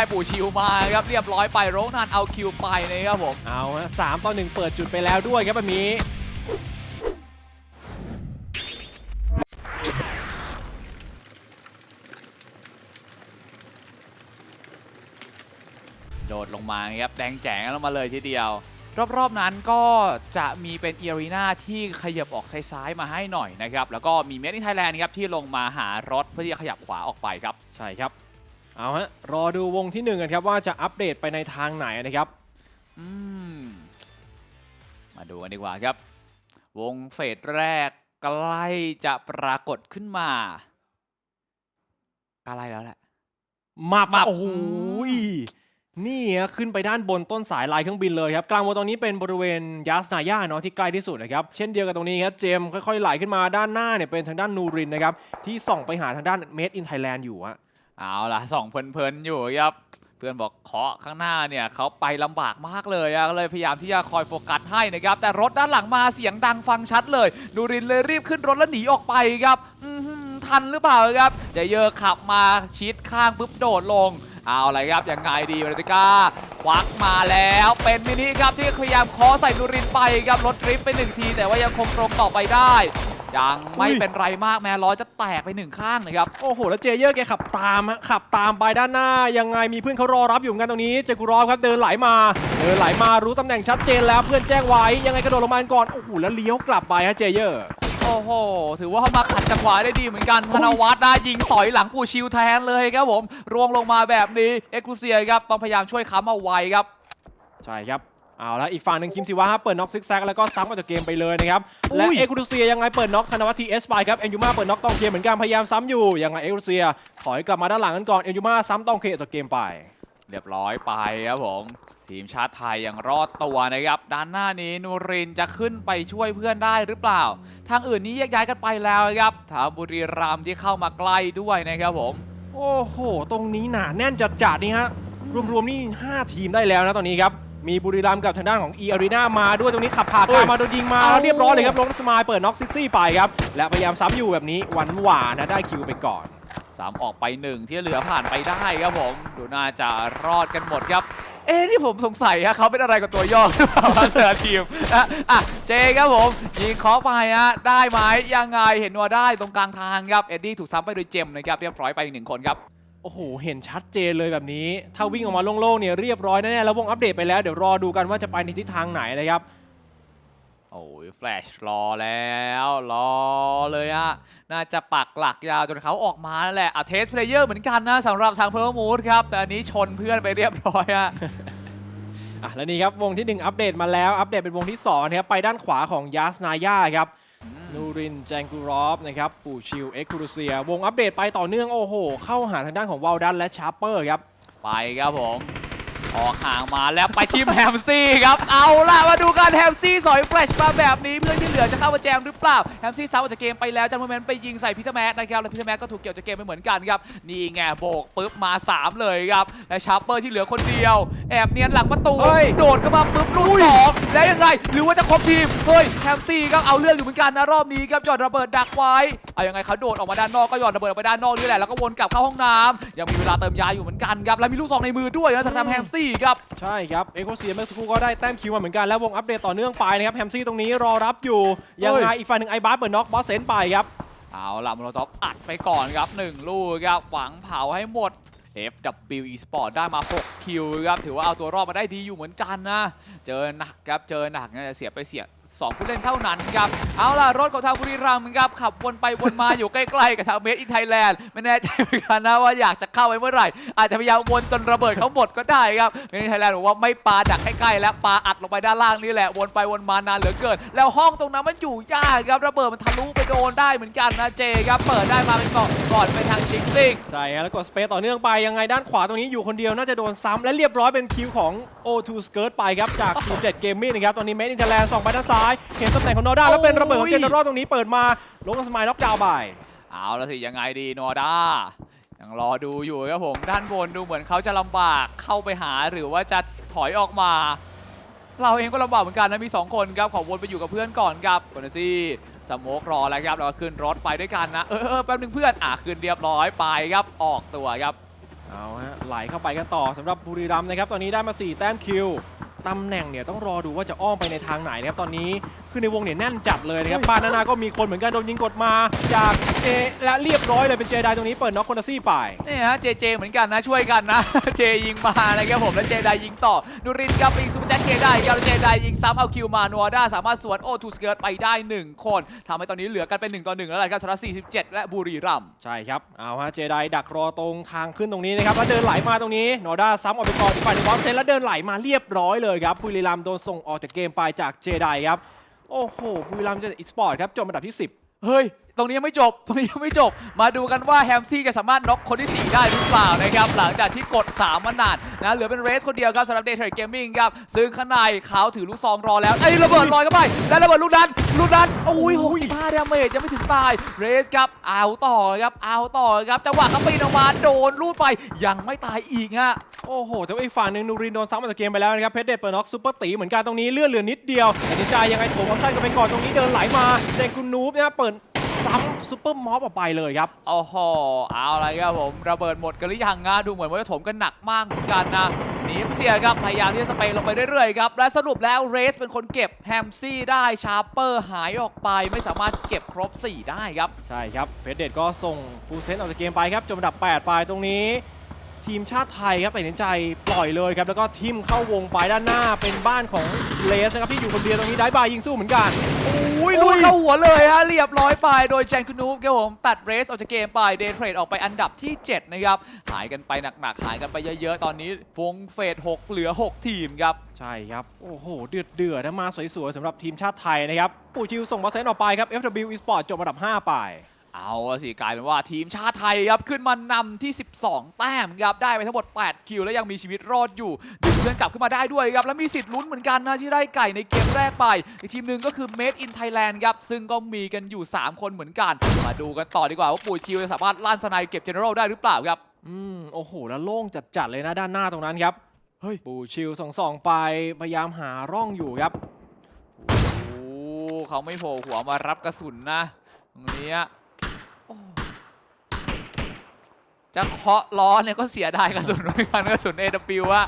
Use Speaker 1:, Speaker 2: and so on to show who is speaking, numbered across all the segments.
Speaker 1: ได้ปู่ชิวมาครับเรียบร้อยไปโรนันเอาคิวไปนะครับผม
Speaker 2: เอาฮะสามต่อหนึ่งเปิดจุดไปแล้วด้วยครับแบบนี้
Speaker 1: โดดลงมาครับแดงแจ๋งลงมาเลยทีเดียว รอบๆนั้นก็จะมีเป็นเอรีนาที่ขยับออกซ้ายๆมาให้หน่อยนะครับ แล้วก็มีเมด n นไทยแลนด์ครับที่ลงมาหารถเพื่อที่จะขยับขวาออกไปครับ
Speaker 2: ใช่ครับ เอาฮะรอดูวงที่หนึ่งกันครับว่าจะอัปเดตไปในทางไหนนะครับ
Speaker 1: อืมมาดูกันดีกว่าครับ วงเฟสแรกใกล้จะปรากฏขึ้นมาใกล้แล้วแหละ
Speaker 2: มาบ
Speaker 1: มับ
Speaker 2: โอ้โหยนี่ฮะขึ้นไปด้านบนต้นสายลายเครื่องบินเลยครับ กลางวงตรงนี้เป็นบริเวณยาสนาย่าเนาะที่ใกล้ที่สุดนะครับ เช่นเดียวกับตรงนี้ครับเจมส์ค่อยๆไหลขึ้นมาด้านหน้าเนี่ยเป็นทางด้านนูรินนะครับที่ส่องไปหาทางด้านเมดอินไทยแลนด์อยู่ฮะ
Speaker 1: เอาล่ะส่องเพลินๆอยู่ครับเพื่อนบอกเคาะข้างหน้าเนี่ยเขาไปลำบากมากเลยอะก็เลยพยายามที่จะคอยโฟกัสให้นะครับ แต่รถด้านหลังมาเสียงดังฟังชัดเลยดูรินเลยรีบขึ้นรถแล้วหนีออกไปครับทันหรือเปล่าครับจะเยอะขับมาชิดข้างปุ๊บโดดลงเอาละไรครับยังไงดีมาริติก้าควักมาแล้วเป็นมินิครับที่พยายามเคอใส่ดูรินไปครับรถดริฟต์ไปหนึ่งที แต่ว่ายังคงตรงต่อไปได้ ยังไม่
Speaker 2: อุ้ย
Speaker 1: เป็นไรมากแม้ล้อจะแตกไปหนึ่งข้างนะครับ
Speaker 2: โอ้โห แล้วเจเยอร์แกขับตามฮะขับตามไปด้านหน้า ยังไงมีเพื่อนเขารอรับอยู่เหมือนกันตรงนี้ เจกุรอฟครับเดินไหลมา เดินไหลมารู้ตำแหน่งชัดเจนแล้วเพื่อนแจ้งไว้ ยังไงกระโดดลงมาก่อน โอ้โห แล้วเลี้ยวกลับไปฮะเจเยอร์
Speaker 1: โอ้โห ถือว่าเขามาขัดจังหวะได้ดีเหมือนกัน ธนวัฒน์นะยิงสอยหลังปูชิวแทนเลยครับผม รวงลงมาแบบนี้ เอ็กซ์คลูเซียครับต้องพยายามช่วยค้ำเอาไว้ครับ
Speaker 2: ใช่ครับ เอาละอีกฝั่งหนึ่งคิมซิวะครับเปิดน็อกซิกแซกแล้วก็ซ้ำออกจากเกมไปเลยนะครับและ
Speaker 1: อุ้ย
Speaker 2: เอกุรุเซียยังไงเปิดน็อกธนวัฒน์ทีเอสไปครับเอ็นยูมาเปิดน็อกตองเคเหมือนกันพยายามซ้ำอยู่ยังไงเอกุรุเซียถอยกลับมาด้านหลังกันก่อนเอ็นยูมาซ้ำตองเคออกจากเกมไป
Speaker 1: เรียบร้อยไปครับผมทีมชาติไทยยังรอดตัวนะครับ ด้านหน้านี้นูรินจะขึ้นไปช่วยเพื่อนได้หรือเปล่า ทางอื่นนี้แยกย้ายกันไปแล้วครับทางบุรีรัมย์ที่เข้ามาใกล้ด้วยนะครับผม
Speaker 2: โอ้โห ตรงนี้หนาแน่นจัดจัดๆนี่ฮะรวมๆนี่ 5 ทีมได้แล้วนะตอนนี้ครับ มีบุรีรัมย์กับทางด้านของ e ีอารีนามาด้วยตรงนี้ขับผ่าน
Speaker 1: เฮ้ย
Speaker 2: มาโดนยิงมา
Speaker 1: เอา
Speaker 2: แล้วเรียบร้อยเลยครับลงสมายเปิดน็อกซิกซี่ไปครับ และพยายามซ้ำอยู่แบบนี้หวานหวานๆนะได้คิวไปก่อน
Speaker 1: สามออกไปหนึ่งที่เหลือผ่านไปได้ครับผม ดูน่าจะรอดกันหมดครับ เอ๊ะนี่ผมสงสัยฮะเขาเป็นอะไรกับตัวย่อหรือเปล่าแต่ละทีมอะอะเจครับผมยิงเคาะไปฮะได้ไหมยังไงเห็นว่าได้ตรงกลางทางครับเอ็ดดี้ถูกซ้ำไปโดยเจมส์นะครับเรียบร้อยไปอีกหนึ่งคนครับ
Speaker 2: โอ้โห เห็นชัดเจนเลยแบบนี้ ถ้าวิ่งออกมาโล่งๆเนี่ยเรียบร้อยแน่ๆแล้ววงอัปเดตไปแล้ว เดี๋ยวรอดูกันว่าจะไปในทิศทางไหนนะครับ
Speaker 1: โอ้ยแฟลชรอแล้วรอเลยอะน่าจะปักหลักยาวจนเขาออกมานั่นแหละอะเทสเพลเยอร์เหมือนกันนะสำหรับทางเพอร์มูดครับ แต่อันนี้ชนเพื่อนไปเรียบร้อยอะ
Speaker 2: อะแล้วนี่ครับวงที่ 1 อัปเดตมาแล้วอัปเดตเป็นวงที่2นะครับไปด้านขวาของยาสนาย่าครับ นูรินแจงกูรอฟนะครับปูชิลเอ็กคูรูเซีย วงอัปเดตไปต่อเนื่อง โอ้โห เข้าหาทางด้านของวอลดันและชาร์เปอร์ครับ
Speaker 1: ไปครับผม ออกห่างมาแล้วไปทีมแฮมซี่ครับ เอาล่ะมาดูกันแฮมซี่สอยแฟลชมาแบบนี้เพื่อนที่เหลือจะเข้ามาแจมหรือเปล่าแฮมซี่ซ้ำออกจากเกมไปแล้วจันเมอร์แมนไปยิงใส่พิทแมสนะครับแล้วพิทแมสก็ถูกเกี่ยวจากเกมไปเหมือนกันครับนี่ไงโบกปุ๊บมา 3 เลยครับและชาร์เปอร์ที่เหลือคนเดียว แอบเนียนหลังประตู
Speaker 2: เฮ้ย
Speaker 1: โดดเข้ามาปุ๊บลูกสองแล้วยังไงหรือว่าจะครบทีมเฮ้ยแฮมซี่ก็เอาเรื่องอยู่เหมือนกันนะรอบนี้ครับหย่อนระเบิดดักไว้เอายังไงเขาโดดออกมาด้านนอกก็หย่อนระเบิดออกไปด้านนอกนี่แหละแล้วก็วนกลับเข้าห้องน้ำยังมีเวลาเติมยาอยู่เหมือนกันครับและมีลูกซองในมือด้วยนะสำหรับแฮมซี่ครับ
Speaker 2: ใช่ครับ เอ็กคูรูเซียเมื่อสักครู่ก็ได้แต้มคิวมาเหมือนกัน แล้ววงอัปเดตต่อเนื่องไปนะครับ แฮมซี่ตรงนี้รอรับอยู่ ยังไงอีกฝ่ายหนึ่งไอบาสเปิดน็อกบอสเซนไปครับ
Speaker 1: เอาล่ะมโนท็อปอัดไปก่อนครับ 1 ลูกครับ หวังเผาให้หมด FW Esport ได้มา 6 คิวครับ ถือว่าเอาตัวรอดมาได้ดีอยู่เหมือนกันนะ เจอหนักครับ เจอหนักเนี่ยเสียไปเสีย สองผู้เล่นเท่านั้นครับ เอาล่ะ รถของทางบุรีรัมย์ครับขับวนไปวนมาอยู่ใกล้ๆ กับทางเมดอินไทยแลนด์ไม่แน่ใจเหมือนกันนะว่าอยากจะเข้าไปเมื่อไหร่ อาจจะพยายามวนจนระเบิดเขาหมดก็ได้ครับเมดอินไทยแลนด์บอกว่าไม่ปาดักใกล้ๆแล้วปาอัดลงไปด้านล่างนี่แหละวนไปวนมานานเหลือเกิน แล้วห้องตรงนั้นมันอยู่ยากครับระเบิดมันทะลุไปโดนได้เหมือนกันนะเจครับเปิดได้มาเป็นก่อนก่อนไปทางชิกซิง
Speaker 2: ใช่ฮะแล้วกดสเปซต่อเนื่องไปยังไงด้านขวาตรงนี้อยู่คนเดียวน่าจะโดนซ้ำและเรียบร้อยเป็นคิวของ O2 Skirt ไปครับจาก7 Gaming นะครับตอนนี้เมดอินเทอร์แลนด์ส่องไปด้านซ้ายเห็นตำแหน่งของโนด้าแล้วเป็นระเบิดของเจนเนอรัลตรงนี้เปิดมาลงกับสมายน็อกดาวน์ไป
Speaker 1: เอาละสิยังไงดีโนด้ายังรอดูอยู่ครับผมด้านบนดูเหมือนเขาจะลำบากเข้าไปหาหรือว่าจะถอยออกมา เราเองก็ลำบากเหมือนกันนะมี 2 คนครับขอวนไปอยู่กับเพื่อนก่อนครับกอนซี่สโมกรอแล้วครับแล้วก็ขึ้นรถไปด้วยกันนะเออเออแป๊บนึงเพื่อนอะขึ้นเรียบร้อยไปครับออกตัวครับ
Speaker 2: เอาฮะไหลเข้าไปกันต่อสำหรับบุรีรัมย์นะครับตอนนี้ได้มา 4 แต้มคิว ตำแหน่งเนี่ยต้องรอดูว่าจะอ้อมไปในทางไหนนะครับตอนนี้คือในวงเนี่ยแน่นจัดเลยนะครับบ้านนานาก็มีคนเหมือนกันโดนยิงกดมาจากเอและเรียบร้อยเลยเป็นเจไดตรงนี้เปิดน็อกคอนซี่ไป
Speaker 1: นี่ฮะเจเจเหมือนกันนะช่วยกันนะเจยิงมานะครับผมแล้วเจไดยิงต่อดูรินครับอีกซูเปอร์แจ็คเจได้ครับแล้วเจไดยิงซ้ำเอาคิวมานัวด้าสามารถสวนโอทูสเกิร์ตไปได้1คนทำให้ตอนนี้เหลือกันเป็น1ต่อ1แล้วแหละครับสำหรับ 47 และบุรีรัมย์
Speaker 2: ใช่ครับเอาฮะเจไดดักรอตรงทางขึ้นตรงนี้นะครับแล้วเดินไหลมาตรงนี้นอร์ด้าซ้ำออกไปก่อนอีกฝ่ายหนึงบอสเซนแล้วเดินไหลมาเรียบร้อยเลยครับบุรีรัมย์โดนส่งออกจากเกมไปจากเจไดครับ โอ้โหบุรีรัมย์จะอีสปอร์ตครับจบอันดับที่ 10
Speaker 1: เฮ้ย รงนี้ยังไม่จบ ตรงนี้ยังไม่จบ มาดูกันว่าแฮมซี่จะสามารถน็อกคนที่ 4 ได้หรือเปล่านะครับ หลังจากที่กด 3มานานนะเหลือเป็นเรสคนเดียวครับสำหรับเดย์เทรดเกมมิ่งครับ ซึ่งข้างในเขาถือลูกซองรอแล้วไอ้ระเบิดลอยเข้าไป แล้ระเบิดลูกนั้นลูกนั้นโอ้ย65ดาเมจยังไม่ถึงตายเรสครับเอาต่อครับเอาต่อครับจังหวะเขาปีนออกมาโดนลูดไปยังไม่ตายอีกฮะ
Speaker 2: โอ้โหแต่ว่าอีกฝั่งหนึ่งนูรินโดนซ้ำออกจากเกมไปแล้วนะครับเพชรเดชเปิดน็อกซูเปอร์ตีเหมือนกันตรงนี้เลือดเหลือนิดเดียวแต่นินจายังไงโถมออปชั่นกันไปก่อนตรงนี้เดินไหลมาแต่กุนนูบนะเปิด ซ้ำซูเปอร์มอฟออกไปเลยครับ
Speaker 1: โอ้โห เอาอะไรครับผม ระเบิดหมดกันหรือยังงะดูเหมือนว่าจะถมกันหนักมากเหมือนกันนะหนีเสียครับ พยายามที่จะสเปรย์ลงไปเรื่อยๆครับ และสรุปแล้วเรสเป็นคนเก็บแฮมซี่ได้ชาร์เปอร์หายออกไปไม่สามารถเก็บครบ 4 ได้ครับ
Speaker 2: ใช่ครับ เพชรเดชก็ส่งฟูลเซนออกจากเกมไปครับจนอันดับ 8 ไปตรงนี้ ทีมชาติไทยครับตัดสินใจปล่อยเลยครับแล้วก็ทิมเข้าวงไปด้านหน้าเป็นบ้านของเลสนะครับที่อยู่คนเดียวตรงนี้ได้บายยิงสู้เหมือนกัน
Speaker 1: อุ้ยลุยเข้าหัวเลยฮะเรียบร้อยไปโดยแจงคุนูฟครับผมตัดเรสออกจากเกมไปเดย์เทรดออกไปอันดับที่ 7 นะครับ หายกันไปหนักๆ หายกันไปเยอะๆ ตอนนี้วงเฟส 6 เหลือ 6 ทีมครับ
Speaker 2: ใช่ครับ โอ้โห เดือดเดือดๆนะมาสวยๆสำหรับทีมชาติไทยนะครับ ปูชิวส่งบอลเซนออกไปครับ FW Esport จบอันดับ 5 ไป
Speaker 1: เอาละสิกลายเป็นว่าทีมชาติไทยครับขึ้นมานำที่ 12 แต้มครับได้ไปทั้งหมด 8 คิว แล้วยังมีชีวิตรอดอยู่ดึงเพื่อนกลับขึ้นมาได้ด้วยครับ แล้วมีสิทธิ์ลุ้นเหมือนกันนะที่ได้ไก่ในเกมแรกไป อีกทีมหนึ่งก็คือ Made in Thailand ครับ ซึ่งก็มีกันอยู่ 3 คนเหมือนกัน มาดูกันต่อดีกว่าว่าปูชิวจะสามารถลั่นสไนเก็บ General ได้หรือเปล่าครับ
Speaker 2: อืมโอ้โหแล้วโล่งจัดๆเลยนะด้านหน้าตรงนั้นครับ
Speaker 1: เฮ้ย
Speaker 2: ปูชิวส่องสองไปพยายามหาร่องอยู่ครับ
Speaker 1: โอ้เขาไม่โผล่หัวมารับกระสุนนะตรงนี้อะโอ้ จะเคาะล้อเนี่ยก็เสียดายกระสุนเหมือนกันกระสุน AW อะ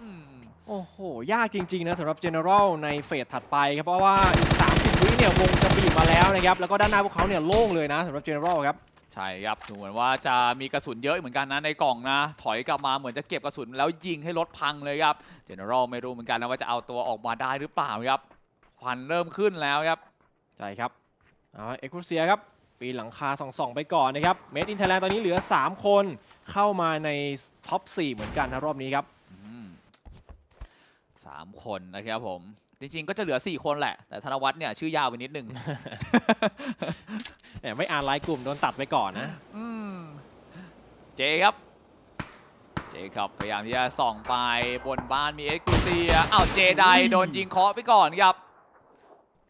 Speaker 1: อืม
Speaker 2: โอ้โห ยากจริง ๆ นะสำหรับ General ในเฟสถัดไปครับ เพราะว่าอีก 30 วิเนี่ยวงจะบีบมาแล้วนะครับ แล้วก็ด้านหน้าพวกเขาเนี่ยโล่งเลยนะสำหรับ General ครับ
Speaker 1: ใช่ครับดูเหมือนว่าจะมีกระสุนเยอะเหมือนกันนะในกล่องนะ ถอยกลับมาเหมือนจะเก็บกระสุนแล้วยิงให้รถพังเลยครับเจเนอรัลไม่รู้เหมือนกันนะว่าจะเอาตัวออกมาได้หรือเปล่าครับควันเริ่มขึ้นแล้วครับ
Speaker 2: ใช่ครับเอาเอ็กซ์ครูเซียครับ ปีนหลังคาส่องๆไปก่อนนะครับ เมดอินไทยแลนด์ตอนนี้เหลือ 3 คนเข้ามาในท็อป 4 เหมือนกันนะรอบนี้ครับ
Speaker 1: อืมสามคนนะครับผม จริงๆ ก็จะเหลือ 4 คนแหละ แต่ธนวัฒน์เนี่ยชื่อยาวไปนิดนึง
Speaker 2: แต่ไม่อ่านไลน์กลุ่มโดนตัดไปก่อนนะ
Speaker 1: อืมเจครับ เจครับพยายามที่จะส่องไปบนบ้านมีเอ็กซ์ครูเซียอ้าวเจได
Speaker 2: อุ้ย
Speaker 1: โดนยิงเคาะไปก่อนครับ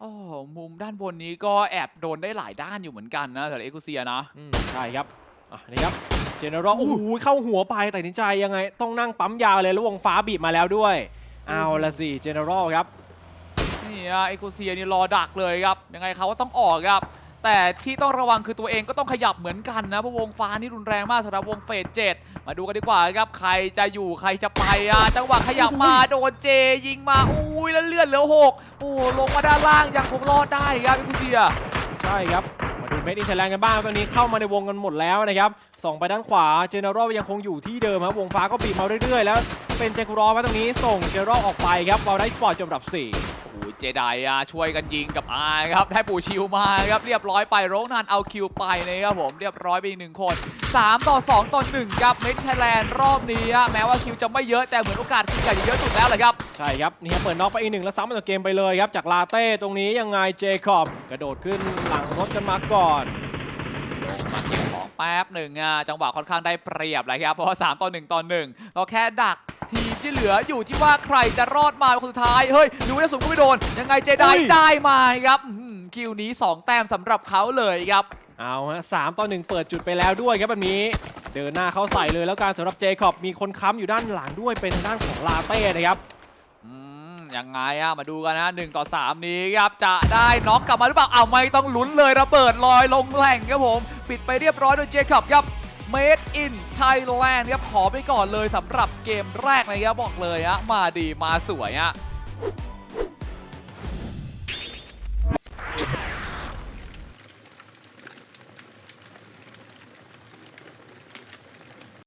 Speaker 1: โอ้โหมุมด้านบนนี้ก็แอบโดนได้หลายด้านอยู่เหมือนกันนะสำหรับเอ็กซ์ครูเซียนะ
Speaker 2: อืมใช่ครับอะนี่ครับเจเนอรัลโอ้โหเข้าหัวไปแต่นินใจยังไง ต้องนั่งปั๊มยาวเลยแล้ววงฟ้าบีบมาแล้วด้วย เอาละสิเจเนอรัลครับ
Speaker 1: นี่อะเอ็กซ์ครูเซียนี่รอดักเลยครับ ยังไงเขาก็ต้องออกครับ แต่ที่ต้องระวังคือตัวเองก็ต้องขยับเหมือนกันนะเพราะวงฟ้านี่รุนแรงมากสำหรับวงเฟสเจ็ดมาดูกันดีกว่าครับใครจะอยู่ใครจะไปอะจังหวะขยับมาโดนเจยิงมาอุ้ยแล้วเลือดเหลือหกโอ้ลงมาด้านล่างยังคงรอดได้ครับเอ็กซ์ครูเซีย
Speaker 2: ใช่ครับ มาดูเมดอินไทยแลนด์กันบ้างตอนนี้เข้ามาในวงกันหมดแล้วนะครับส่องไปด้านขวาเจเนอรัลยังคงอยู่ที่เดิมครับวงฟ้าก็บีบมาเรื่อยๆ แล้วเป็นเจคุรอมาตรงนี้ส่งเจเนอรัลออกไปครับวอลได้สปอร์ตจบอันดับ4
Speaker 1: โอ้โหเจไดอะช่วยกันยิงกับอายครับได้ปู่ชิวมาครับเรียบร้อยไปโรนันเอาคิวไปเลยครับผมเรียบร้อยไปอีกหนึ่งคน 3 ต่อ 2 ต่อ 1 ครับเมดไทยแลนด์รอบนี้อะแม้ว่าคิวจะไม่เยอะแต่เหมือนโอกาสคิวจะเยอะสุดแล้วเลยครับ
Speaker 2: ใช่ครับนี่ครับเปิดน็อกไปอีกหนึ่งแล้วซ้ำมาจากเกมไปเลยครับ จากลาเต้ตรงนี้ยังไงเจคอบกระโดดขึ้นหลังรถกันมาก่อน
Speaker 1: มาเก็บของแป๊บหนึ่งอะจังหวะค่อนข้างได้เปรียบเลยครับเพราะว่า3ต่อ1ต่อ1ก็แค่ดักทีมที่เหลืออยู่ที่ว่าใครจะรอดมาเป็นคนสุดท้าย เฮ้ยดูได้สุดก็ไม่โดน ยังไงเจได
Speaker 2: อุ้ย
Speaker 1: ได้มาครับอื้อหือคิวนี้ 2 แต้มสำหรับเขาเลยครับ
Speaker 2: เอาฮะสามต่อหนึ่งเปิดจุดไปแล้วด้วยครับแบบนี้ เดินหน้าเข้าใส่เลยแล้วการสำหรับเจคอบมีคนค้ำอยู่ด้านหลังด้วยเป็นทางด้านของลาเต้นะครับ
Speaker 1: อืมยังไงอะมาดูกันนะ1ต่อ 3 นี้ครับจะได้น็อกกลับมาหรือเปล่าเอาวไม่ต้องลุ้นเลยระเบิดลอยลงแหล่งครับผม ปิดไปเรียบร้อยโดยเจคับครับ Made in Thailand ครับขอไปก่อนเลยสำหรับเกมแรกนะครับบอกเลยอะมาดีมาสวยอะ